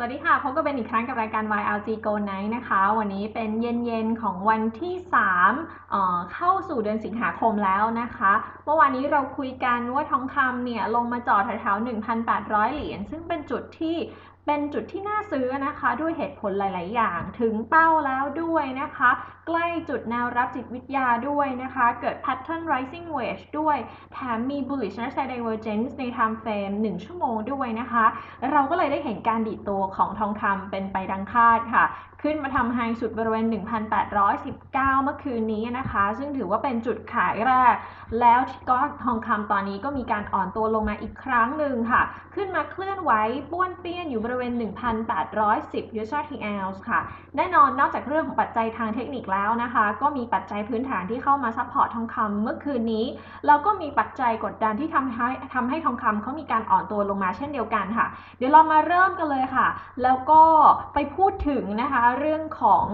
สวัสดีค่ะพบกับเบนอีกครั้งกับรายการ YLG Go Night นะคะ วันนี้เป็นเย็นๆของวันที่3เอ่อเข้าสู่เดือนสิงหาคมแล้วนะคะ เมื่อวานนี้เราคุยกันว่าทองคำเนี่ยลงมาจอแถวๆ1,800 เหรียญซึ่งเป็นจุดที่ เป็นจุดที่น่าซื้อนะคะ ด้วยเหตุผลหลาย ๆ อย่าง ถึงเป้าแล้วด้วยนะคะ ใกล้จุดแนวรับจิตวิทยาด้วยนะคะ เกิด pattern rising wedge ด้วย แถมมี bullishness divergence ใน time frame 1 ชั่วโมงด้วยนะคะ เราก็เลยได้เห็นการดีดตัวของทองคำเป็นไปดังคาดค่ะขึ้นมาทำไฮสุดบริเวณ 1,819 เมื่อคืนนี้นะคะ ซึ่งถือว่าเป็นจุดขายแรก แล้วก็ทองคำตอนนี้ก็มีการอ่อนตัวลงมาอีกครั้งหนึ่งค่ะ ขึ้นมาเคลื่อนไหวป้วนเปี้ยนอยู่บริเวณ 1,810 US t ounce ค่ะ แน่นอนนอกจากเรื่องของปัจจัยทางเทคนิคแล้วนะคะ ก็มีปัจจัยพื้นฐานที่เข้ามาซัพพอร์ตทองคำเมื่อคืนนี้ แล้วก็มีปัจจัยกดดันที่ทำให้ทำให้ทองคำเขามีการอ่อนตัวลงมาเช่นเดียวกันค่ะ เดี๋ยวเรามาเริ่มกันเลยค่ะ แล้วก็ไปพูดถึงนะคะเรื่องของ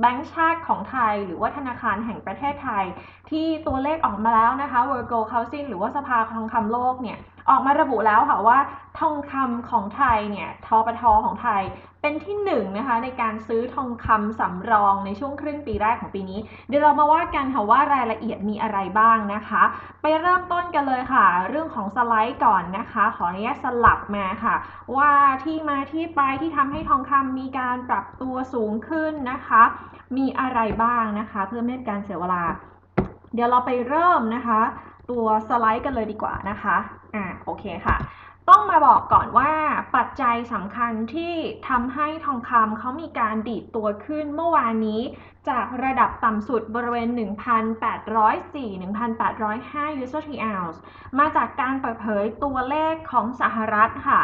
แบงก์ชาติของไทย หรือว่าธนาคารแห่งประเทศไทย ที่ตัวเลขออกมาแล้วนะคะ World Gold Council หรือว่าสภาทองคำโลกเนี่ย ออกมาระบุแล้วค่ะว่าทองคำของไทยเนี่ยทปทของไทยเป็นที่หนึ่งนะคะในการซื้อทองคำสำรองในช่วงครึ่งปีแรกของปีนี้ เดี๋ยวเรามาว่ากันค่ะว่ารายละเอียดมีอะไรบ้างนะคะ ไปเริ่มต้นกันเลยค่ะ เรื่องของสไลด์ก่อนนะคะ ขออนุญาตสลับมาค่ะ ว่าที่มาที่ไปที่ทำให้ทองคำมีการปรับตัวสูงขึ้นนะคะ มีอะไรบ้างนะคะ เพื่อไม่ให้การเสียเวลา เดี๋ยวเราไปเริ่มนะคะ ตัวสไลด์กันเลยดีกว่านะคะ อ่าโอเคค่ะ ต้องมาบอกก่อนว่าปัจจัยสำคัญที่ทำให้ทองคำเขามีการดีดตัวขึ้นเมื่อวานนี้จากระดับต่ำสุดบริเวณ 1,804-1,805 US t ounce มาจากการเปิดเผยตัวเลขของสหรัฐค่ะ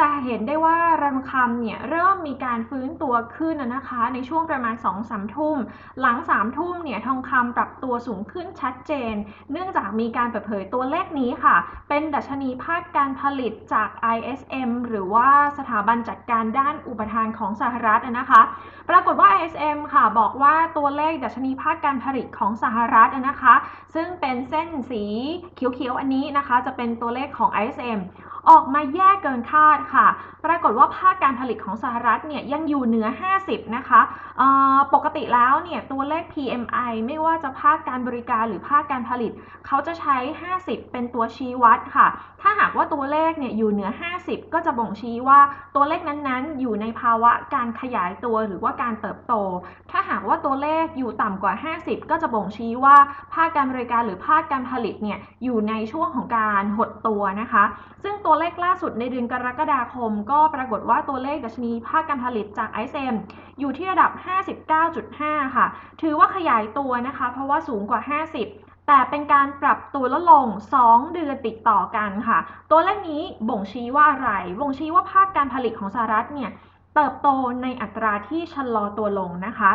จะเห็นได้ว่าราคาเนี่ยเริ่มมีการฟื้นตัวขึ้นนะคะ ในช่วงประมาณ 2-3 ทุ่ม หลัง 3 ทุ่มเนี่ยทองคำปรับตัวสูงขึ้นชัดเจน เนื่องจากมีการเปิดเผยตัวเลขนี้ค่ะ เป็นดัชนีภาคการผลิตจาก ISM หรือว่าสถาบันจัดการด้านอุปทานของสหรัฐนะคะ ปรากฏว่า ISM ค่ะบอกว่าตัวเลขดัชนีภาคการผลิตของสหรัฐนะคะ ซึ่งเป็นเส้นสีเขียวๆอันนี้นะคะ จะเป็นตัวเลขของ ISM ออกมาแย่เกินคาดค่ะ ปรากฏว่าภาคการผลิตของสหรัฐเนี่ยยังอยู่เหนือ 50 นะคะ ปกติแล้วเนี่ยตัวเลข PMI ไม่ว่าจะภาคการบริการหรือภาคการผลิต เขาจะใช้ 50 เป็นตัวชี้วัดค่ะ ถ้าหากว่าตัวเลขเนี่ยอยู่เหนือ 50 ก็จะบ่งชี้ว่าตัวเลขนั้นๆ อยู่ในภาวะการขยายตัวหรือว่าการเติบโต ถ้าหากว่าตัวเลขอยู่ต่ำกว่า 50 ก็จะบ่งชี้ว่าภาคการบริการหรือภาคการผลิตเนี่ยอยู่ในช่วงของการหดตัวนะคะ ซึ่งตัวเลขล่าสุดในเดือนกรกฎาคม ก็ปรากฏว่าตัวเลขดัชนีภาคการผลิตจาก ISM อยู่ที่ระดับ 59.5 ค่ะ ถือว่าขยายตัวนะคะ เพราะว่าสูงกว่า 50แต่เป็นการปรับตัวลดลง 2 เดือนติดต่อกันค่ะ ตัวเลขนี้บ่งชี้ว่าอะไร บ่งชี้ว่าภาคการผลิตของสหรัฐเนี่ย เติบโตในอัตราที่ชะลอตัวลงนะคะ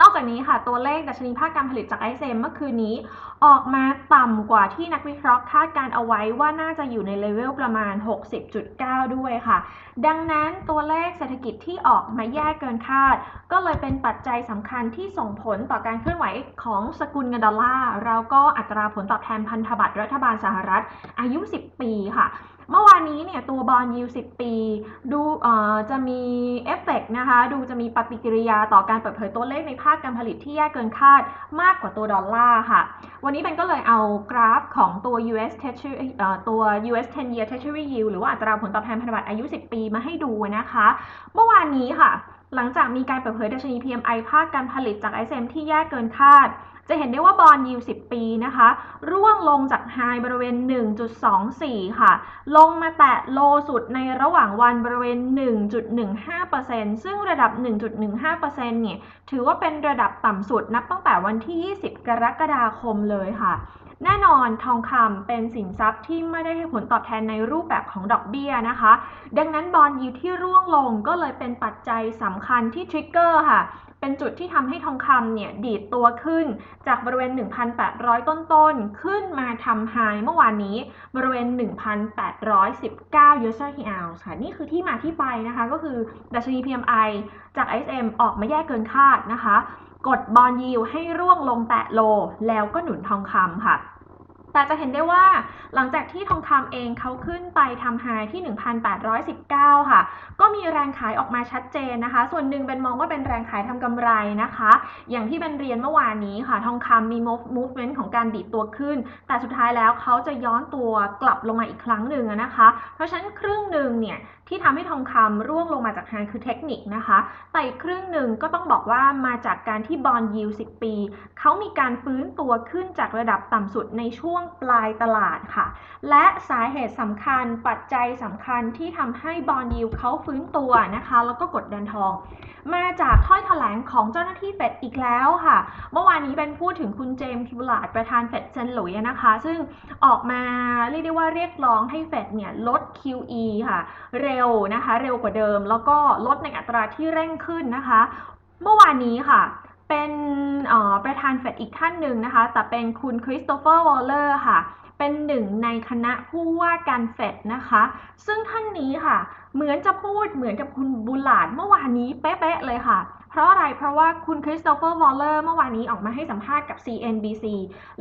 นอกจากนี้ค่ะตัวเลขดัชนีภาคการผลิตจากไอเซมเมื่อคืนนี้ ออกมาต่ำกว่าที่นักวิเคราะห์คาดการเอาไว้ว่าน่าจะอยู่ในเลเวลประมาณ 60.9 ด้วยค่ะ ดังนั้นตัวเลขเศรษฐกิจที่ออกมาแย่เกินคาด ก็เลยเป็นปัจจัยสำคัญที่ส่งผลต่อการเคลื่อนไหวของสกุลเงินดอลลาร์แล้วก็อัตราผลตอบแทนพันธบัตรรัฐบาลสหรัฐอายุ 10 ปีค่ะ เมื่อวานนี้เนี่ยตัวบอลยู10ปี ดูจะมีเอฟเฟกนะคะ ดูจะมีปฏิกิริยาต่อการเปิดเผยตัวเลขในภาคการผลิตที่แย่เกินคาดมากกว่าตัวดอลลาร์ค่ะ วันนี้เบนก็เลยเอากราฟของตัว US Treasury ตัว US 10 year Treasury yield หรือว่าอัตราผลตอบแทนพันธบัตรอายุ 10 ปีมาให้ดูนะคะ เมื่อวานนี้ค่ะ หลังจากมีการเปิดเผยดัชนี PMI ภาคการผลิตจาก ISM ที่แย่เกินคาด จะเห็นได้ว่าบอลยิว10 ปีนะคะ ร่วงลงจากไฮบริเวณ 1.24 ค่ะ ลงมาแตะโลสุดในระหว่างวันบริเวณ 1.15%ซึ่งระดับ 1.15%เนี่ยถือว่าเป็นระดับต่ำสุดนับตั้งแต่วันที่ 20 กรกฎาคมเลยค่ะ แน่นอนทองคำเป็นสินทรัพย์ที่ไม่ได้ให้ผลตอบแทนในรูปแบบของดอกเบี้ยนะคะ ดังนั้นบอลยิวที่ร่วงลงก็เลยเป็นปัจจัยสำคัญที่ทริกเกอร์ค่ะ เป็นจุดที่ทำให้ทองคำเนี่ยดีดตัวขึ้น จากบริเวณ 1,800 ต้นๆ ขึ้นมาทำไฮเมื่อวานนี้บริเวณ 1,819 US d ounce ค่ะ นี่คือที่มาที่ไปนะคะ ก็คือดัชนี PMI จาก ISM ออกมาแย่เกินคาดนะคะ กดบอลยิวให้ร่วงลงแตะโล แล้วก็หนุนทองคำค่ะ แต่จะเห็นได้ว่าหลังจากที่ทองคำเองเขาขึ้นไปทำไฮที่ 1,819 ค่ะ ก็มีแรงขายออกมาชัดเจนนะคะ ส่วนหนึ่งเป็นมองว่าเป็นแรงขายทำกำไรนะคะ อย่างที่เป็นเรียนเมื่อวานนี้ค่ะ ทองคำมี movement ของการดีดตัวขึ้น แต่สุดท้ายแล้วเขาจะย้อนตัวกลับลงมาอีกครั้งหนึ่งนะคะ เพราะฉะนั้นครึ่งหนึ่งเนี่ยที่ทำให้ทองคำร่วงลงมาจากไฮคือเทคนิคนะคะ แต่อีกครึ่งหนึ่งก็ต้องบอกว่ามาจากการที่บอลยิว10 ปี เขามีการฟื้นตัวขึ้นจากระดับต่ำสุดในช่วงปลายตลาดค่ะ และสาเหตุสำคัญปัจจัยสำคัญที่ทำให้บอลยิวเขาฟื้นตัวนะคะ แล้วก็กดดันทอง มาจากถ้อยแถลงของเจ้าหน้าที่เฟดอีกแล้วค่ะ เมื่อวานนี้เป็นพูดถึงคุณเจมส์บูลาร์ดประธานเฟดเซนหลุยนะคะ ซึ่งออกมาเรียกได้ว่าเรียกร้องให้เฟดเนี่ยลด QE ค่ะ เร็วนะคะ เร็วกว่าเดิม แล้วก็ลดในอัตราที่เร่งขึ้นนะคะ เมื่อวานนี้ค่ะ เป็นประธานเฟดอีกท่านหนึ่งนะคะ แต่เป็นคุณคริสโตเฟอร์วอลเลอร์ค่ะ เป็นหนึ่งในคณะผู้ว่าการเฟดนะคะ ซึ่งท่านนี้ค่ะ เหมือนจะพูดเหมือนกับคุณบุลาดเมื่อวานนี้เป๊ะๆเลยค่ะ เพราะอะไร เพราะว่าคุณคริสโตเฟอร์วอลเลอร์เมื่อวานนี้ออกมาให้สัมภาษณ์กับ CNBC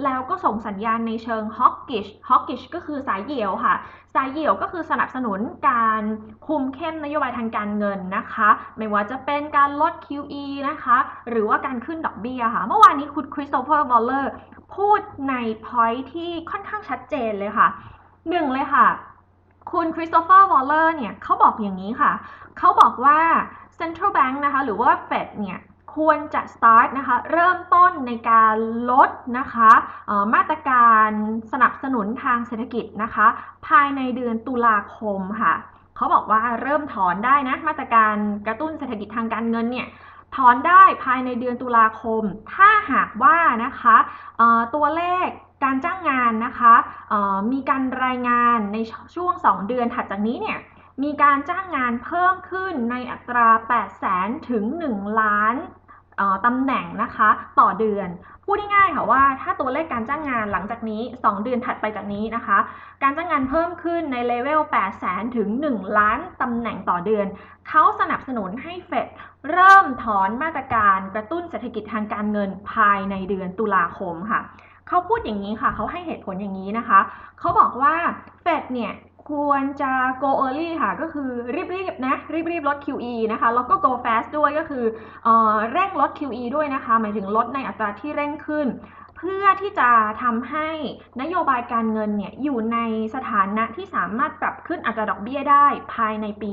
แล้วก็ส่งสัญญาณในเชิง hawkish hawkish ก็คือสายเหี่ยวค่ะ สายเหี่ยวก็คือสนับสนุนการคุมเข้มนโยบายทางการเงินนะคะ ไม่ว่าจะเป็นการลด QE นะคะ หรือว่าการขึ้นดอกเบี้ยค่ะ เมื่อวานนี้คุณคริสโตเฟอร์วอลเลอร์พูดใน point ที่ค่อนข้างชัดเจนเลยค่ะหนึ่งเลยค่ะ คุณคริสโตเฟอร์วอลเลอร์เนี่ยเขาบอกอย่างนี้ค่ะ เขาบอกว่า Central Bank นะคะหรือว่า Fed เนี่ยควรจะ start นะคะเริ่มต้นในการลดนะคะมาตรการสนับสนุนทางเศรษฐกิจนะคะภายในเดือนตุลาคมค่ะเขาบอกว่าเริ่มถอนได้นะมาตรการกระตุ้นเศรษฐกิจทางการเงินเนี่ยถอนได้ภายในเดือนตุลาคม ถ้าหากว่านะคะตัวเลขการจ้างงานนะคะมีการรายงานในช่วง 2 เดือนถัดจากนี้เนี่ย มีการจ้างงานเพิ่มขึ้นในอัตรา8 0 0 0 0ถึง 1 ล้านตำแหน่งนะคะต่อเดือน พูดง่ายๆค่ะว่าถ้าตัวเลขการจ้างงานหลังจากนี้ 2 เดือนถัดไปจากนี้นะคะ การจ้างงานเพิ่มขึ้นในเลเวล8 0 0 0 0ถึง 1 ล้านตำแหน่งต่อเดือน เขาสนับสนุนให้เฟดเริ่มถอนมาตรการกระตุ้นเศรษฐกิจทางการเงินภายในเดือนตุลาคมค่ะ เขาพูดอย่างนี้ค่ะ เขาให้เหตุผลอย่างนี้นะคะ เขาบอกว่าเฟดเนี่ย ควรจะ go early ค่ะ ก็คือรีบๆนะรีบๆลด QE นะคะ แล้วก็ go fast ด้วยก็คือเออเร่งลด QE ด้วยนะคะ หมายถึงลดในอัตราที่เร่งขึ้น เพื่อที่จะทำให้นโยบายการเงินเนี่ยอยู่ในสถานะที่สามารถปรับขึ้นอัตราดอกเบี้ยได้ภายในปี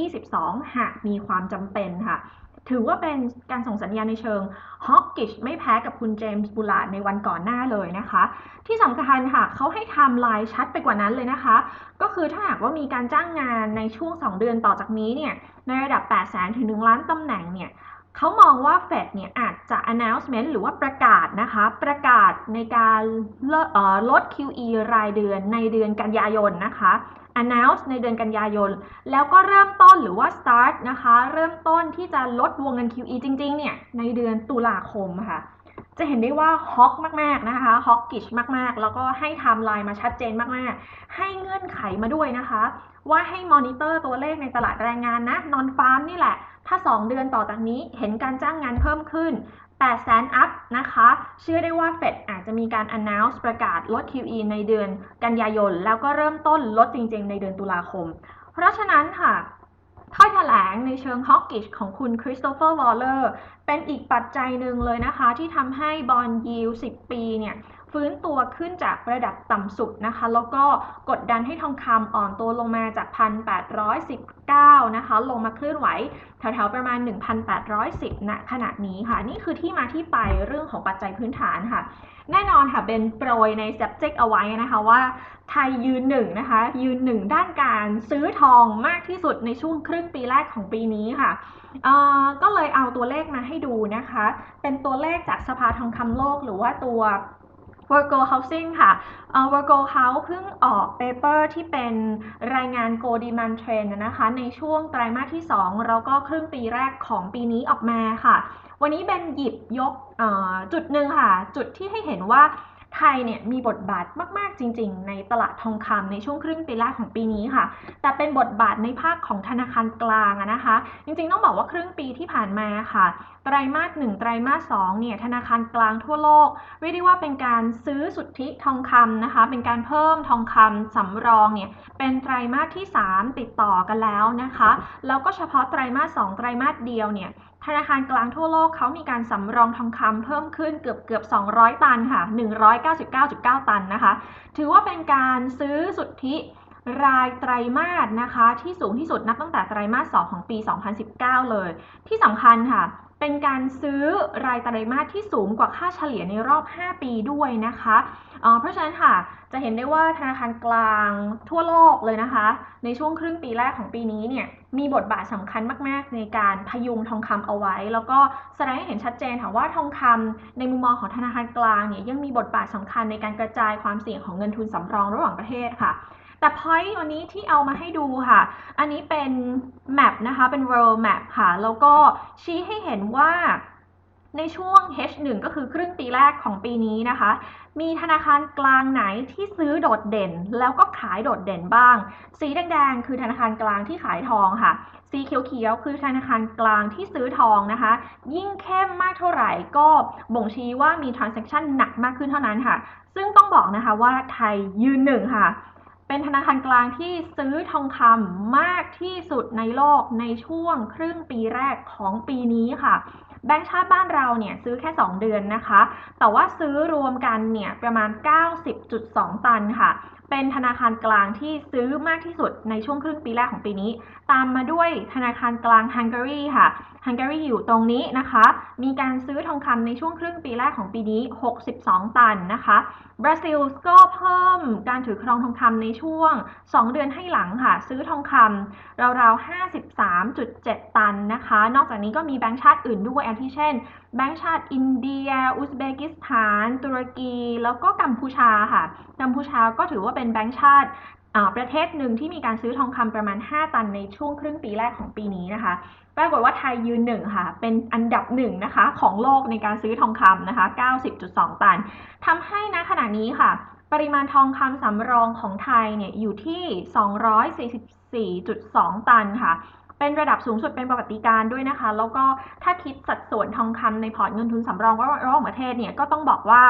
2022 หากมีความจำเป็นค่ะ ถือว่าเป็นการส่งสัญญาณในเชิงฮอกกิชไม่แพ้กับคุณเจมส์บูลาดในวันก่อนหน้าเลยนะคะ ที่สำคัญค่ะเขาให้ไทม์ไลน์ชัดไปกว่านั้นเลยนะคะ ก็คือถ้าหากว่ามีการจ้างงานในช่วง 2 เดือนต่อจากนี้เนี่ยในระดับ 8 0 0 0 0ถึง 1 ล้านตำแหน่งเนี่ยเขามองว่าเฟดเนี่ยอาจจะ announcement หรือว่าประกาศนะคะ ประกาศในการลด QE รายเดือนในเดือนกันยายนนะคะ announce ในเดือนกันยายน แล้วก็เริ่มต้นหรือว่า start นะคะ เริ่มต้นที่จะลดวงเงิน QE จริง ๆ เนี่ย ในเดือนตุลาคมค่ะ จะเห็นได้ว่าฮอกมาก ๆ นะคะฮอกกิชมาก ๆ แล้วก็ให้ไทม์ไลน์มาชัดเจนมาก ๆ ให้เงื่อนไขมาด้วยนะคะ ว่าให้มอนิเตอร์ตัวเลขในตลาดแรงงานนะนอนฟาร์มนี่แหละ ถ้า 2 เดือนต่อจากนี้เห็นการจ้างงานเพิ่มขึ้น 8แสนอัพนะคะ เชื่อได้ว่าเฟดอาจจะมีการ announce ประกาศลด QE ในเดือนกันยายน แล้วก็เริ่มต้นลดจริงๆ ในเดือนตุลาคม เพราะฉะนั้นค่ะถ้อยแถลงในเชิงฮอกกิชของคุณคริสโตเฟอร์วอลเลอร์เป็นอีกปัจจัยหนึ่งเลยนะคะ ที่ทำให้บอลยิว10 ปีเนี่ย ฟื้นตัวขึ้นจากระดับต่ำสุดนะคะ แล้วก็กดดันให้ทองคำอ่อนตัวลงมาจาก 1,819 นะคะ ลงมาเคลื่อนไหวแถวๆประมาณ 1,810ณขณะนี้ค่ะ นี่คือที่มาที่ไปเรื่องของปัจจัยพื้นฐานค่ะ แน่นอนค่ะเป็นโปรยใน subject เอาไว้นะคะว่าไทยยืนหนึ่งนะคะ ยืนหนึ่งด้านการซื้อทองมากที่สุดในช่วงครึ่งปีแรกของปีนี้ค่ะก็เลยเอาตัวเลขมาให้ดูนะคะ เป็นตัวเลขจากสภาทองคำโลกหรือว่าตัว Virgo Housing ค่ะ Virgo House เพิ่งออกเปเปอร์ที่เป็นรายงาน Go Demand Trend นะคะ ในช่วงไตรมาสที่ 2 แล้วก็ครึ่งปีแรกของปีนี้ออกมาค่ะ วันนี้เป็นหยิบยกจุดหนึ่งค่ะ จุดที่ให้เห็นว่าไทยเนี่ยมีบทบาทมาก ๆ จริง ๆ ในตลาดทองคำในช่วงครึ่งปีแรกของปีนี้ค่ะ แต่เป็นบทบาทในภาคของธนาคารกลางนะคะ จริง ๆ ต้องบอกว่าครึ่งปีที่ผ่านมาค่ะ ไตรมาสหนึ่งไตรมาสสองเนี่ยธนาคารกลางทั่วโลก เรียกได้ว่าเป็นการซื้อสุทธิทองคำนะคะ เป็นการเพิ่มทองคำสำรองเนี่ยเป็นไตรมาสที่ 3 ติดต่อกันแล้วนะคะ แล้วก็เฉพาะไตรมาส2ไตรมาสเดียวเนี่ยธนาคารกลางทั่วโลกเขามีการสำรองทองคำเพิ่มขึ้นเกือบเกือบ 200 ตันค่ะ 199.9 ตันนะคะ ถือว่าเป็นการซื้อสุทธิรายไตรมาสนะคะ ที่สูงที่สุดนับตั้งแต่ไตรมาส 2 ของปี 2019 เลย ที่สำคัญค่ะ เป็นการซื้อรายไตรมาสที่สูงกว่าค่าเฉลี่ยในรอบ 5 ปีด้วยนะคะเเพราะฉะนั้นค่ะ จะเห็นได้ว่าธนาคารกลางทั่วโลกเลยนะคะ ในช่วงครึ่งปีแรกของปีนี้เนี่ย มีบทบาทสำคัญมาก ๆ ในการพยุงทองคำเอาไว้ แล้วก็แสดงให้เห็นชัดเจนค่ะว่าทองคำในมุมมองของธนาคารกลางเนี่ยยังมีบทบาทสำคัญในการกระจายความเสี่ยงของเงินทุนสำรองระหว่างประเทศค่ะ แต่พอยต์วันนี้ที่เอามาให้ดูค่ะ อันนี้เป็นแมปนะคะ เป็น world map ค่ะ แล้วก็ชี้ให้เห็นว่าในช่วง H1 ก็คือครึ่งปีแรกของปีนี้นะคะ มีธนาคารกลางไหนที่ซื้อโดดเด่น แล้วก็ขายโดดเด่นบ้าง สีแดงๆ คือธนาคารกลางที่ขายทองค่ะ สีเขียวๆ คือธนาคารกลางที่ซื้อทองนะคะ ยิ่งเข้มมากเท่าไหร่ก็บ่งชี้ว่ามี transaction หนักมากขึ้นเท่านั้นค่ะ ซึ่งต้องบอกนะคะว่าไทยยืนหนึ่งค่ะ เป็นธนาคารกลางที่ซื้อทองคำมากที่สุดในโลกในช่วงครึ่งปีแรกของปีนี้ค่ะ แบงก์ชาติบ้านเราเนี่ยซื้อแค่ 2 เดือนนะคะ แต่ว่าซื้อรวมกันเนี่ยประมาณ 90.2 ตันค่ะ เป็นธนาคารกลางที่ซื้อมากที่สุดในช่วงครึ่งปีแรกของปีนี้ ตามมาด้วยธนาคารกลางฮังการีค่ะ ฮังการีอยู่ตรงนี้นะคะ มีการซื้อทองคำในช่วงครึ่งปีแรกของปีนี้ 62 ตันนะคะบราซิลก็เพิ่มการถือครองทองคำในช่วง 2 เดือนให้หลังค่ะ ซื้อทองคำราวๆ 53.7 ตันนะคะ นอกจากนี้ก็มีแบงก์ชาติอื่นด้วยอันที่เช่น แบงก์ชาติอินเดีย อุซเบกิสถาน ตุรกี แล้วก็กัมพูชาค่ะ กัมพูชาก็ถือว่าเป็นแบงก์ชาติ ประเทศหนึ่งที่มีการซื้อทองคำประมาณ 5 ตันในช่วงครึ่งปีแรกของปีนี้นะคะ ปรากฏว่าไทยยืนหนึ่งค่ะ เป็นอันดับหนึ่งนะคะของโลกในการซื้อทองคำนะคะ 90.2 ตันทำให้นะขณะนี้ค่ะ ปริมาณทองคำสำรองของไทยเนี่ยอยู่ที่ 244.2 ตันค่ะ เป็นระดับสูงสุดเป็นประวัติการด้วยนะคะ แล้วก็ถ้าคิดสัดส่วนทองคำในพอร์ตเงินทุนสำรองระหว่างประเทศเนี่ยก็ต้องบอกว่า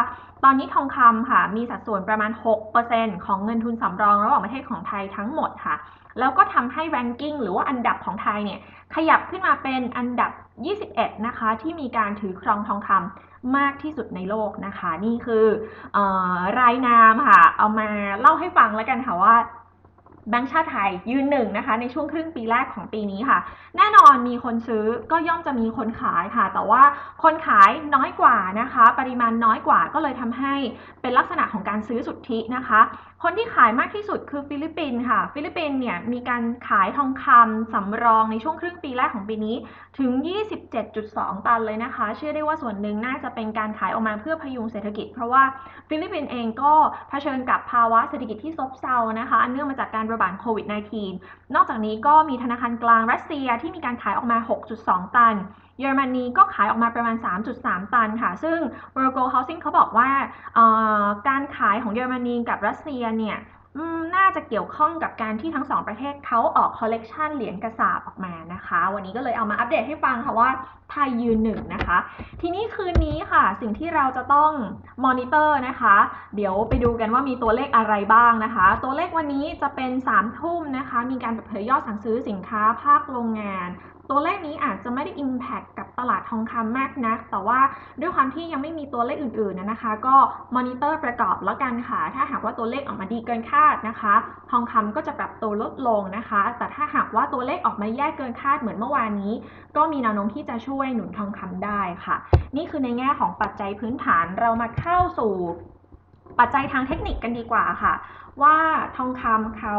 ตอนนี้ทองคำค่ะมีสัดส่วนประมาณ 6%ของเงินทุนสำรองระหว่างประเทศของไทยทั้งหมดค่ะ แล้วก็ทำให้ ranking หรือว่าอันดับของไทยเนี่ยขยับขึ้นมาเป็นอันดับ 21 นะคะ ที่มีการถือครองทองคำมากที่สุดในโลกนะคะ นี่คือออรายนามค่ะ เอามาเล่าให้ฟังแล้วกันค่ะว่า แบงก์ชาติไทยยืนหนึ่งนะคะในช่วงครึ่งปีแรกของปีนี้ค่ะ แน่นอนมีคนซื้อก็ย่อมจะมีคนขายค่ะ แต่ว่าคนขายน้อยกว่านะคะ ปริมาณน้อยกว่าก็เลยทำให้เป็นลักษณะของการซื้อสุทธินะคะคนที่ขายมากที่สุดคือฟิลิปปินส์ค่ะ ฟิลิปปินส์เนี่ยมีการขายทองคำสำรองในช่วงครึ่งปีแรกของปีนี้ถึง 27.2 ตันเลยนะคะ เชื่อได้ว่าส่วนหนึ่งน่าจะเป็นการขายออกมาเพื่อพยุงเศรษฐกิจ เพราะว่าฟิลิปปินส์เองก็เผชิญกับภาวะเศรษฐกิจที่ซบเซานะคะ อันเนื่องมาจากการระบาดโควิด -19 นอกจากนี้ก็มีธนาคารกลางรัสเซียที่มีการขายออกมา 6.2 ตัน เยอรมนีก็ขายออกมาประมาณ 3.3 ตันค่ะ ซึ่ง w o r l d Gold Housing เขาบอกว่าการขายของเยอรมนีกับรัสเซียเนี่ยน่าจะเกี่ยวข้องกับการที่ทั้งสองประเทศเขาออกคอลเลกชันเหรียญกระสาบออกมานะคะ วันนี้ก็เลยเอามาอัปเดตให้ฟังค่ะว่าไทยยืนหนึ่งนะคะ ทีนี้คืนนี้ค่ะ สิ่งที่เราจะต้องมอนิเตอร์นะคะ เดี๋ยวไปดูกันว่ามีตัวเลขอะไรบ้างนะคะ ตัวเลขวันนี้จะเป็น3ทุ่มนะคะ มีการเปิดเผยยอดสั่งซื้อสินค้าภาคโรงงาน ตัวเลขนี้อาจจะไม่ได้ Impact กับตลาดทองคำมากนัก แต่ว่าด้วยความที่ยังไม่มีตัวเลขอื่นๆนะคะ ก็มอนิเตอร์ประกอบแล้วกันค่ะ ถ้าหากว่าตัวเลขออกมาดีเกินคาดนะคะ ทองคำก็จะปรับตัวลดลงนะคะ แต่ถ้าหากว่าตัวเลขออกมาแย่เกินคาดเหมือนเมื่อวานนี้ ก็มีแนวโน้มที่จะช่วยหนุนทองคำได้ค่ะ นี่คือในแง่ของปัจจัยพื้นฐานเรามาเข้าสู่ปัจจัยทางเทคนิคกันดีกว่าค่ะ ว่าทองคำเขา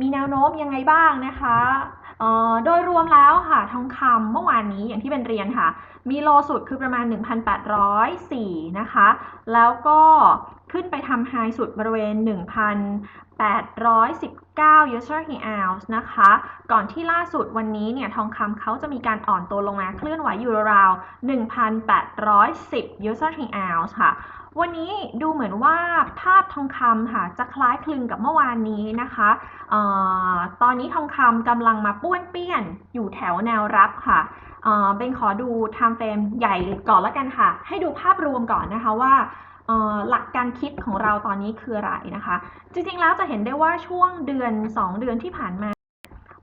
มีแนวโน้มยังไงบ้างนะคะ โดยรวมแล้วค่ะทองคำเมื่อวานนี้อย่างที่เป็นเรียนค่ะ มีโลสุดคือประมาณ 1,804 นะคะ แล้วก็ขึ้นไปทำไฮสุดบริเวณ 1,819 user ounce นะคะ ก่อนที่ล่าสุดวันนี้เนี่ยทองคำเขาจะมีการอ่อนตัวลงมาเคลื่อนไหวอยู่ราว1,810 user ounce ค่ะ วันนี้ดูเหมือนว่าภาพทองคำค่ะจะคล้ายคลึงกับเมื่อวานนี้นะคะออตอนนี้ทองคำกำลังมาป้วนเปี้ยนอยู่แถวแนวรับค่ะเอ่อเบนขอดู time frame ใหญ่ก่อนแล้วกันค่ะ ให้ดูภาพรวมก่อนนะคะว่าหลักการคิดของเราตอนนี้คืออะไรนะคะ จริงๆแล้วจะเห็นได้ว่าช่วงเดือน 2 เดือนที่ผ่านมา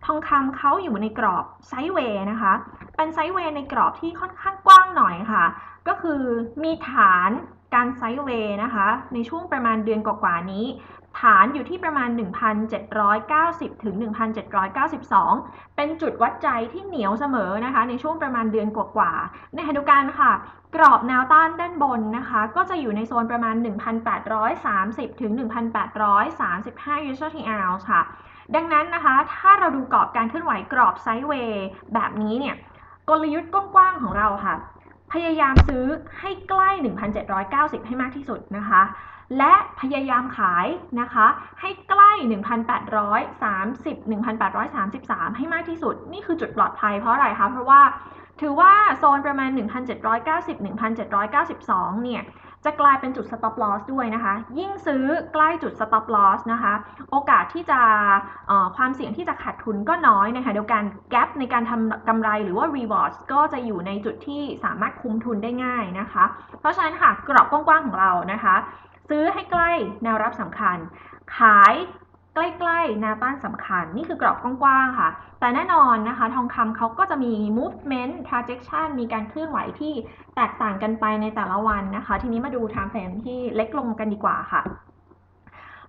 ทองคำเขาอยู่ในกรอบไซด์เวย์นะคะ เป็นไซด์เวย์ในกรอบที่ค่อนข้างกว้างหน่อยค่ะ ก็คือมีฐาน การไซด์เวย์นะคะ ในช่วงประมาณเดือนกว่าๆนี้ ฐานอยู่ที่ประมาณ 1,790 ถึง 1,792 เป็นจุดวัดใจที่เหนียวเสมอนะคะ ในช่วงประมาณเดือนกว่าๆในขณะเดียวกันค่ะ กรอบแนวต้านด้านบนนะคะ ก็จะอยู่ในโซนประมาณ 1,830 ถึง 1,835 user ค่ะ ดังนั้นนะคะ ถ้าเราดูกรอบการเคลื่อนไหวกรอบไซด์เวย์แบบนี้เนี่ยกลยุทธ์กว้างๆของเราค่ะ พยายามซื้อให้ใกล้ 1,790 ให้มากที่สุดนะคะ และพยายามขายนะคะ ให้ใกล้ 1,830 1,833 ให้มากที่สุด นี่คือจุดปลอดภัยเพราะอะไรคะ เพราะว่าถือว่าโซนประมาณ 1,790 1,792 เนี่ย จะกลายเป็นจุด stop loss ด้วยนะคะ ยิ่งซื้อใกล้จุด stop loss นะคะ โอกาสที่จะความเสี่ยงที่จะขาดทุนก็น้อยนะคะเดียวกัน gap ในการทำกำไรหรือว่า rewards ก็จะอยู่ในจุดที่สามารถคุมทุนได้ง่ายนะคะ เพราะฉะนั้นค่ะกรอบกว้างๆของเรานะคะ ซื้อให้ใกล้แนวรับสำคัญ ขาย ใกล้ๆแนวต้านสำคัญ นี่คือกรอบกว้างๆค่ะ แต่แน่นอนนะคะ ทองคำเขาก็จะมี movement projection มีการเคลื่อนไหวที่แตกต่างกันไปในแต่ละวันนะคะ ทีนี้มาดู time frame ที่เล็กลงกันดีกว่าค่ะ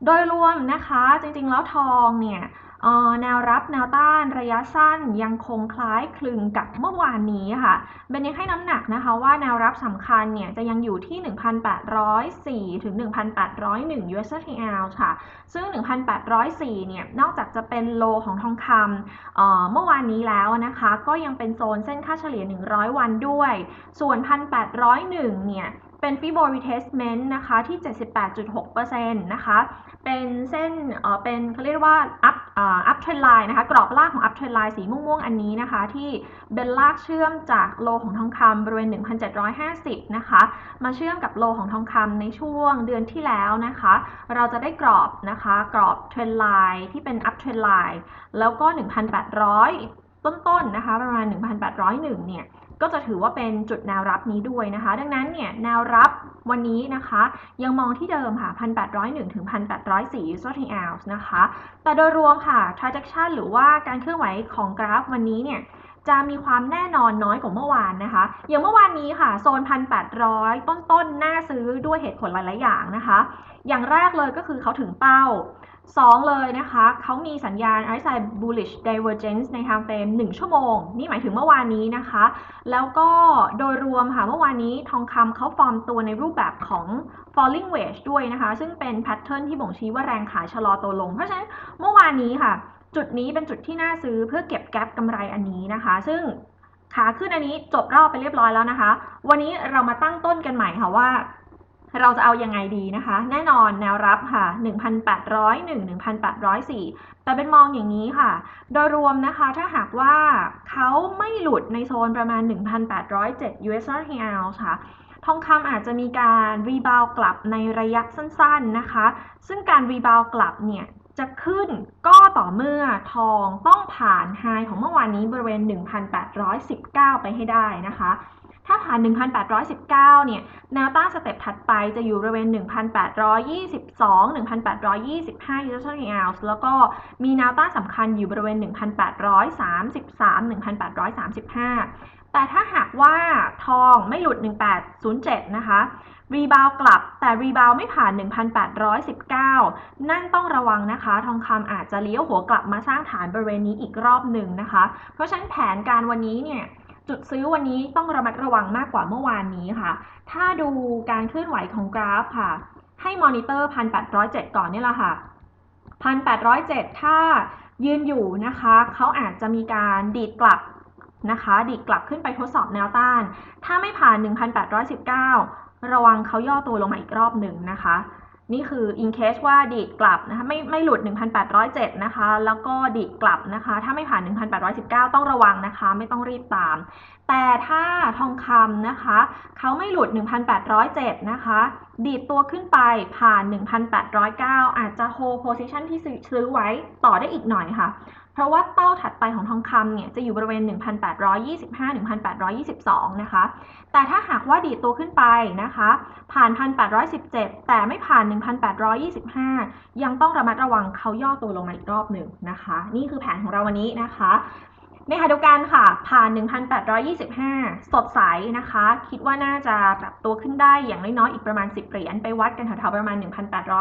โดยรวมนะคะ จริงๆแล้วทองเนี่ย แนวรับแนวต้านระยะสั้นยังคงคล้ายคลึงกับเมื่อวานนี้ค่ะเบนยังให้น้ำหนักนะคะว่าแนวรับสำคัญเนี่ยจะยังอยู่ที่ 1,804ถึง1,801 US ounce ค่ะ ซึ่ง 1,804เนี่ยนอกจากจะเป็นโลของทองคำเมื่อวานนี้แล้วนะคะ ก็ยังเป็นโซนเส้นค่าเฉลี่ย 100 วันด้วย ส่วน 1,801เนี่ยเป็น Fibo retracement นะคะที่ 78.6%นะคะ เป็นเส้นเออเป็นเขาเรียกว่า up เอ่อ up trend line นะคะ กรอบล่างของ up trend line สีม่วงๆอันนี้นะคะ ที่เป็นลากเชื่อมจากโลของทองคำบริเวณ 1,750 นะคะ มาเชื่อมกับโลของทองคำในช่วงเดือนที่แล้วนะคะ เราจะได้กรอบนะคะ กรอบ trend line ที่เป็น up trend line แล้วก็ 1,800 ต้นๆนะคะ ประมาณ 1,801 เนี่ย ก็จะถือว่าเป็นจุดแนวรับนี้ด้วยนะคะ ดังนั้นเนี่ยแนวรับวันนี้นะคะ ยังมองที่เดิมค่ะ 1,801 ถึง 1,804 user ounce นะคะ แต่โดยรวมค่ะ transaction หรือว่าการเคลื่อนไหวของกราฟวันนี้เนี่ยจะมีความแน่นอนน้อยกว่าเมื่อวานนะคะ อย่างเมื่อวานนี้ค่ะ โซน 1,800 ต้นๆ น่าซื้อด้วยเหตุผลหลาย ๆ อย่างนะคะ อย่างแรกเลยก็คือเขาถึงเป้า สองเลยนะคะเขามีสัญญาณ RSI bullish divergence ใน time frame 1 ชั่วโมง นี่หมายถึงเมื่อวานนี้นะคะ แล้วก็โดยรวมค่ะเมื่อวานนี้ทองคำเขาฟอร์มตัวในรูปแบบของ falling wedge ด้วยนะคะ ซึ่งเป็นแพทเทิร์นที่บ่งชี้ว่าแรงขายชะลอตัวลง เพราะฉะนั้นเมื่อวานนี้ค่ะ จุดนี้เป็นจุดที่น่าซื้อเพื่อเก็บแกลบกำไรอันนี้นะคะ ซึ่งขาขึ้นอันนี้จบรอบไปเรียบร้อยแล้วนะคะ วันนี้เรามาตั้งต้นกันใหม่ค่ะว่า เราจะเอายังไงดีนะคะ แน่นอนแนวรับค่ะ 1,801 1,804 แต่เป็นมองอย่างนี้ค่ะ โดยรวมนะคะถ้าหากว่าเขาไม่หลุดในโซนประมาณ 1,807 US ounce ค่ะทองคำอาจจะมีการรีบาวกลับในระยะสั้นๆนะคะ ซึ่งการรีบาวกลับเนี่ยจะขึ้นก็ต่อเมื่อทองต้องผ่านไฮของเมื่อวานนี้บริเวณ 1,819 ไปให้ได้นะคะ ถ้าผ่าน 1,819 เนี่ย แนวต้านสเต็ปถัดไปจะอยู่บริเวณ 1,822 1,825 user ounce แล้วก็มีแนวต้านสำคัญอยู่บริเวณ 1,833 1,835 แต่ถ้าหากว่าทองไม่หลุด 1807 นะคะ รีบาวกลับ แต่รีบาวไม่ผ่าน 1,819 นั่นต้องระวังนะคะ ทองคำอาจจะเลี้ยวหัวกลับมาสร้างฐานบริเวณนี้อีกรอบหนึ่งนะคะ เพราะฉะนั้นแผนการวันนี้เนี่ย จุดซื้อวันนี้ต้องระมัดระวังมากกว่าเมื่อวานนี้ค่ะ ถ้าดูการเคลื่อนไหวของกราฟค่ะ ให้มอนิเตอร์1,807ก่อนนี่แหละค่ะ1,807ถ้ายืนอยู่นะคะ เขาอาจจะมีการดีดกลับนะคะ ดีดกลับขึ้นไปทดสอบแนวต้าน ถ้าไม่ผ่าน 1,819 ระวังเขาย่อตัวลงมาอีกรอบหนึ่งนะคะ นี่คือ in case ว่าดีดกลับนะคะไม่ไม่หลุด 1,807 นะคะ แล้วก็ดีดกลับนะคะ ถ้าไม่ผ่าน 1,819 ต้องระวังนะคะ ไม่ต้องรีบตาม แต่ถ้าทองคำนะคะ เขาไม่หลุด 1,807 นะคะ ดีดตัวขึ้นไปผ่าน 1,809 อาจจะ hold position ที่ซื้อซื้อไว้ต่อได้อีกหน่อยค่ะ เพราะว่าเป้าถัดไปของทองคำเนี่ยจะอยู่บริเวณ 1,825-1,822 นะคะ แต่ถ้าหากว่าดีดตัวขึ้นไปนะคะ ผ่าน 1,817 แต่ไม่ผ่าน 1,825 ยังต้องระมัดระวังเขาย่อตัวลงมาอีกรอบหนึ่งนะคะ นี่คือแผนของเราวันนี้นะคะ ในขณะเดียวกันค่ะ ผ่าน 1,825 สดใสนะคะ คิดว่าน่าจะปรับตัวขึ้นได้อย่างน้อยๆ อีกประมาณ 10 เหรียญ ไปวัดกันแถวๆประมาณ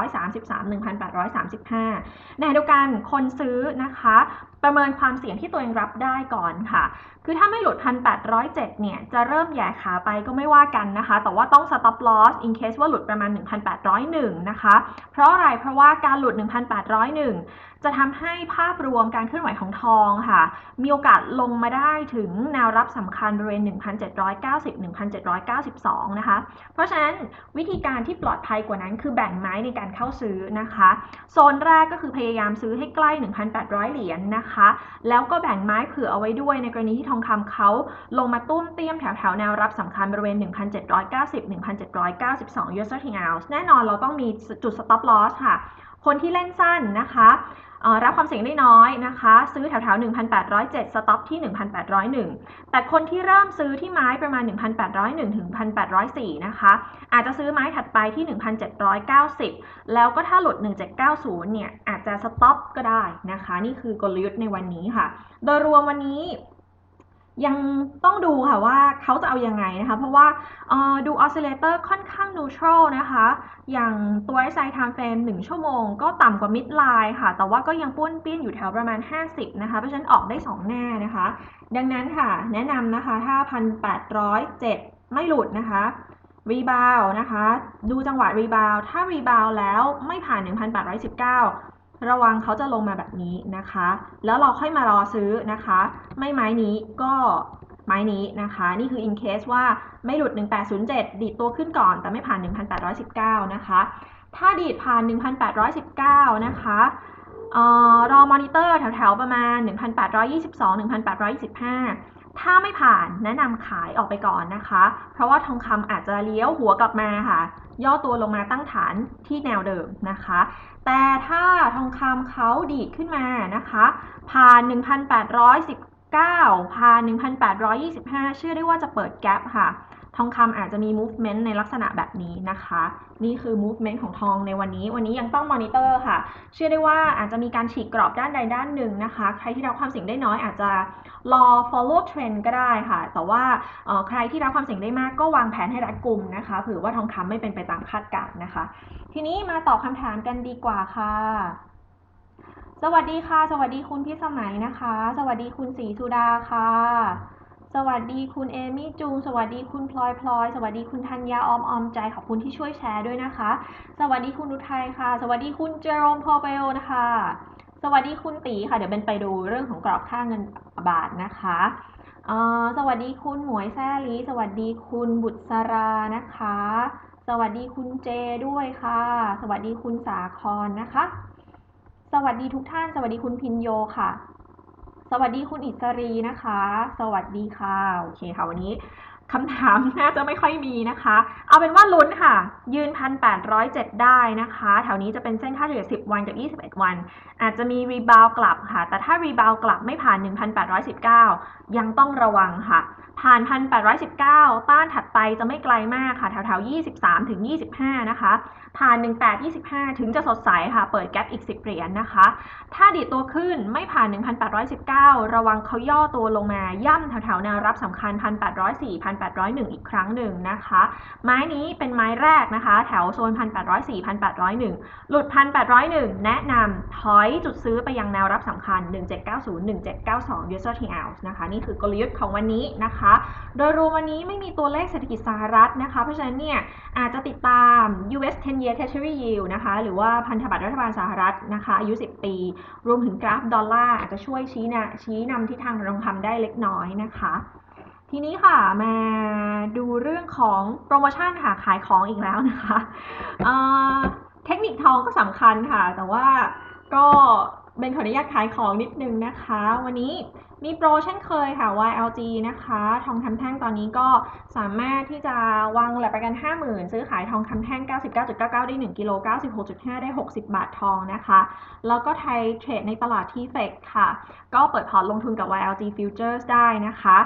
1,833 1,835 ในขณะเดียวกันคนซื้อนะคะ ประเมินความเสี่ยงที่ตัวเองรับได้ก่อนค่ะ คือถ้าไม่หลุด 1,807 เนี่ย จะเริ่มแย่ขาไปก็ไม่ว่ากันนะคะ แต่ว่าต้อง stop loss in case ว่าหลุดประมาณ 1,801 นะคะ เพราะอะไร เพราะว่าการหลุด 1,801 จะทำให้ภาพรวมการเคลื่อนไหวของทองค่ะ มีโอกาสลงมาได้ถึงแนวรับสำคัญบริเวณ 1,790-1,792 นะคะ เพราะฉะนั้นวิธีการที่ปลอดภัยกว่านั้นคือแบ่งไม้ในการเข้าซื้อนะคะ โซนแรกก็คือพยายามซื้อให้ใกล้ 1,800 เหรียญนะคะนะคะ แล้วก็แบ่งไม้เผื่อเอาไว้ด้วยในกรณีที่ทองคำเขาลงมาตุ้มเตี้ยมแถวๆแนวรับสำคัญบริเวณ 1,790-1,792 US 30 ounce แน่นอนเราต้องมีจุด stop loss ค่ะ คนที่เล่นสั้นนะคะ รับความเสี่ยงได้น้อยนะคะ ซื้อแถวๆ 1,807 สต็อปที่ 1,801 แต่คนที่เริ่มซื้อที่ไม้ประมาณ 1,801 ถึง 1,804 นะคะ อาจจะซื้อไม้ถัดไปที่ 1,790 แล้วก็ถ้าหลุด 1790 เนี่ย อาจจะสต็อปก็ได้นะคะ นี่คือกลยุทธ์ในวันนี้ค่ะ โดยรวมวันนี้ ยังต้องดูค่ะว่าเขาจะเอาอยัางไงนะคะ เพราะว่าดูออสซิเลเตอร์ค่อนข้างนูทรัลนะคะ อย่างตัว SI Time Frame 1 ชั่วโมง ก็ต่ำกว่า Mid Line ค่ะ แต่ว่าก็ยังป้วนเปี้ยนอยู่แถวประมาณ 50 นะคะ เพราะฉะนั้นออกได้2แน่นะคะ ดังนั้นค่ะ แนะนำนะคะถ้า 1,807 ไม่หลุดนะคะรีบาวนะคะ ดูจังหวะรีบาวถ้ารีบาวแล้วไม่ผ่าน 1,819 ระวังเขาจะลงมาแบบนี้นะคะ แล้วเราค่อยมารอซื้อนะคะ ไม่ไม้นี้ก็ไม้นี้นะคะ นี่คือ in case ว่าไม่หลุด 1807 ดีดตัวขึ้นก่อน แต่ไม่ผ่าน 1819 นะคะ ถ้าดีดผ่าน 1819 นะคะออรอมอนิเตอร์แถวๆ ประมาณ 1822 1825 ถ้าไม่ผ่านแนะนำขายออกไปก่อนนะคะ เพราะว่าทองคำอาจจะเลี้ยวหัวกลับมาค่ะ ย่อตัวลงมาตั้งฐานที่แนวเดิมนะคะ แต่ถ้าทองคำเขาดีดขึ้นมานะคะผ่าน 1,819ผ่าน 1,825 เชื่อได้ว่าจะเปิดแกลบค่ะ ทองคำอาจจะมี movement ในลักษณะแบบนี้นะคะ นี่คือ movement ของทองในวันนี้ วันนี้ยังต้องมอนิเตอร์ค่ะ เชื่อได้ว่าอาจจะมีการฉีกกรอบด้านใดด้านหนึ่งนะคะ ใครที่รับความเสี่ยงได้น้อยอาจจะรอ follow trend ก็ได้ค่ะ แต่ว่าใครที่รับความเสี่ยงได้มากก็วางแผนให้รัดกุมนะคะเผื่อว่าทองคำไม่เป็นไปตามคาดการณ์นะคะ ทีนี้มาตอบคำถามกันดีกว่าค่ะสวัสดีค่ะ สวัสดีคุณพี่สมัยนะคะ สวัสดีคุณศรีสุดาค่ะ สวัสดีคุณเอมี่จูง สวัสดีคุณพลอยพลอย สวัสดีคุณธัญญาออมออมใจ ขอบคุณที่ช่วยแชร์ด้วยนะคะ สวัสดีคุณอุทัยค่ะ สวัสดีคุณเจอโรมพอเบลนะคะ สวัสดีคุณตีค่ะ เดี๋ยวเป็นไปดูเรื่องของกรอบค่าเงินบาทนะคะสวัสดีคุณหมวยแซ่ลีสวัสดีคุณบุตรสรานะคะ สวัสดีคุณเจด้วยค่ะ สวัสดีคุณสาครนะคะ สวัสดีทุกท่าน สวัสดีคุณพินโยค่ะ สวัสดีคุณอิสรีนะคะ สวัสดีค่ะ โอเคค่ะ วันนี้ คำถามน่าจะไม่ค่อยมีนะคะ เอาเป็นว่าลุ้นค่ะ ยืนพันแปดร้อยเจ็ดได้นะคะ แถวนี้จะเป็นเส้นค่าเฉลี่ย 10 วันกับ 21 วัน อาจจะมีรีบาวกลับค่ะ แต่ถ้ารีบาวกลับไม่ผ่าน 1,819 ยังต้องระวังค่ะ ผ่าน 1,819 ต้านถัดไปจะไม่ไกลมากค่ะ แถวๆ 23 ถึง 25 นะคะ ผ่าน 1825 ถึงจะสดใสค่ะ เปิดแกลบอีก 10 เหรียญนนะคะ ถ้าดีดตัวขึ้นไม่ผ่าน 1,819 ระวังเขาย่อตัวลงมา ย่ำแถวๆแนวรับสำคัญ 1,804 1, 1,801 อีกครั้งหนึ่งนะคะ ไม้นี้เป็นไม้แรกนะคะ แถวโซน 1,804 1,801 หลุด 1,801 แนะนำถอยจุดซื้อไปยังแนวรับสำคัญ 1790 1792 US 30 ounce นะคะ นี่คือกลยุทธ์ของวันนี้นะคะ โดยรวมวันนี้ไม่มีตัวเลขเศรษฐกิจสหรัฐนะคะ เพราะฉะนั้นเนี่ยอาจจะติดตาม US 10 year Treasury yield นะคะ หรือว่าพันธบัตรรัฐบาลสหรัฐนะคะอายุ 10 ปี รวมถึงกราฟดอลลาร์อาจจะช่วยชี้นะชี้นำทิศทางทองคำได้เล็กน้อยนะคะ ทีนี้ค่ะมาดูเรื่องของโปรโมชั่นค่ะขายของอีกแล้วนะคะเทคนิคทองก็สำคัญค่ะ แต่ว่าก็เป็นขออนุญาตขายของนิดนึงนะคะ วันนี้ มีโปรเช่นเคยค่ะ YLG นะคะ ทองคำแท่งตอนนี้ก็สามารถที่จะวางหลักประกัน 50,000 ซื้อขายทองคำแท่ง 99.99 ได้ 1 กิโล 96.5 ได้ 60 บาททองนะคะ แล้วก็ไทยเทรดในตลาดที่เฟกค่ะ ก็เปิดพอร์ตลงทุนกับ YLG Futures ได้นะคะ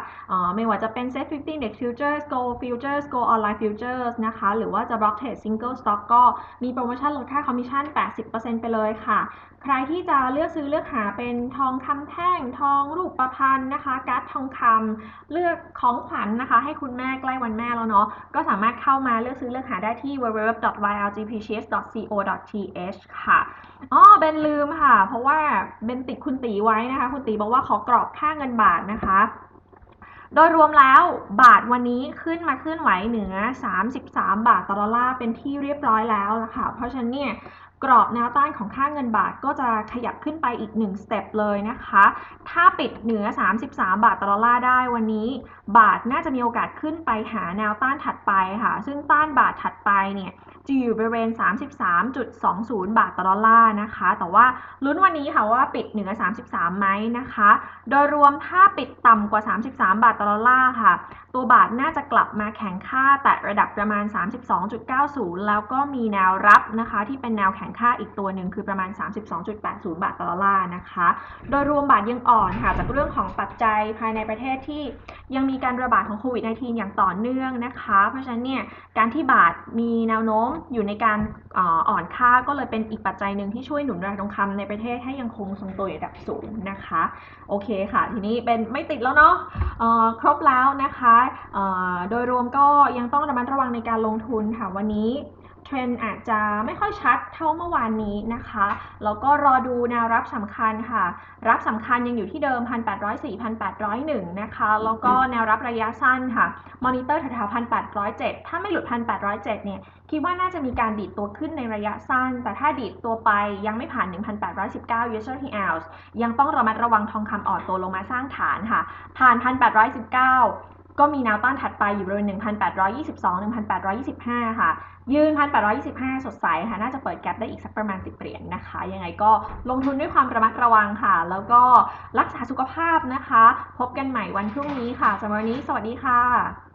ไม่ว่าจะเป็น Set 50 Index Futures Go Futures Go Online Futures นะคะ หรือว่าจะ Block Trade Single Stock ก็มีโปรโมชั่นลดค่าคอมมิชชั่น 80%ไปเลยค่ะ ใครที่จะเลือกซื้อเลือกหาเป็นทองคำแท่งทองรูปประพันธ์นะคะการ์ดทองคำเลือกของขวัญนะคะ ให้คุณแม่ใกล้วันแม่แล้วเนาะก็สามารถเข้ามาเลือกซื้อเลือกหาได้ที่ www.ylgpcs.co.th ค่ะอ๋อเบนลืมค่ะ เพราะว่าเบนติดคุณตีไว้นะคะ คุณตีบอกว่าขอกรอบค่าเงินบาทนะคะโดยรวมแล้วบาทวันนี้ขึ้นมาเคลื่อนไหวเหนือ 33 บาทต่อดอลลาร์เป็นที่เรียบร้อยแล้วละค่ะเพราะฉะนั้นเนี่ย กรอบแนวต้านของค่าเงินบาทก็จะขยับขึ้นไปอีก1สเต็ปเลยนะคะ ถ้าปิดเหนือ 33 บาทต่อดอลลาร์ได้วันนี้ บาทน่าจะมีโอกาสขึ้นไปหาแนวต้านถัดไปค่ะ ซึ่งต้านบาทถัดไปเนี่ย จะอยู่บริเวณ 33.20 บาทต่อดอลลาร์นะคะ แต่ว่าลุ้นวันนี้ค่ะว่าปิดเหนือ 33ไหมนะคะ โดยรวมถ้าปิดต่ำกว่า 33 บาทต่อดอลลาร์ค่ะ ตัวบาทน่าจะกลับมาแข็งค่าแต่ระดับประมาณ 32.90 แล้วก็มีแนวรับนะคะ ที่เป็นแนวแข็งค่าอีกตัวหนึ่งคือประมาณ 32.80 บาทต่อดอลลาร์นะคะ โดยรวมบาทยังอ่อนค่ะจากเรื่องของปัจจัยภายในประเทศที่ ยังมีการระบาดของโควิด -19 อย่างต่อเนื่องนะคะ เพราะฉะนั้นเนี่ยการที่บาทมีแนวโน้มอยู่ในการอ่ออ่อนค่าก็เลยเป็นอีกปัจจัยหนึ่งที่ช่วยหนุนราคาทองคำในประเทศให้ยังคงทรงตัวอยู่ระดับสูงนะคะ โอเคค่ะ ทีนี้เป็นไม่ติดแล้วเนาะครบแล้วนะคะ โดยรวมก็ยังต้องระมัดระวังในการลงทุนค่ะวันนี้ เทรนด์อาจจะไม่ค่อยชัดเท่าเมื่อวานนี้นะคะแล้วก็รอดูแนวรับสำคัญค่ะ รับสำคัญยังอยู่ที่เดิม 1,804 1,801 นะคะ แล้วก็แนวรับระยะสั้นค่ะ มอนิเตอร์แถวๆ1,807 ถ้าไม่หลุด 1,807 เนี่ย คิดว่าน่าจะมีการดีดตัวขึ้นในระยะสั้น แต่ถ้าดีดตัวไปยังไม่ผ่าน 1,819 user he ounce ยังต้องระมัดระวังทองคำอ่อนตัวลงมาสร้างฐานค่ะ ผ่าน 1,819 ก็มีแนวต้านถัดไปอยู่บริเวณ 1,822 1,825 ค่ะ ยืน 1,825 สดใสค่ะ น่าจะเปิดแกลบได้อีกสักประมาณ 10 เหรียญนะคะ ยังไงก็ลงทุนด้วยความระมัดระวังค่ะ แล้วก็รักษาสุขภาพนะคะ พบกันใหม่วันพรุ่งนี้ค่ะสำหรับวันนี้ สวัสดีค่ะ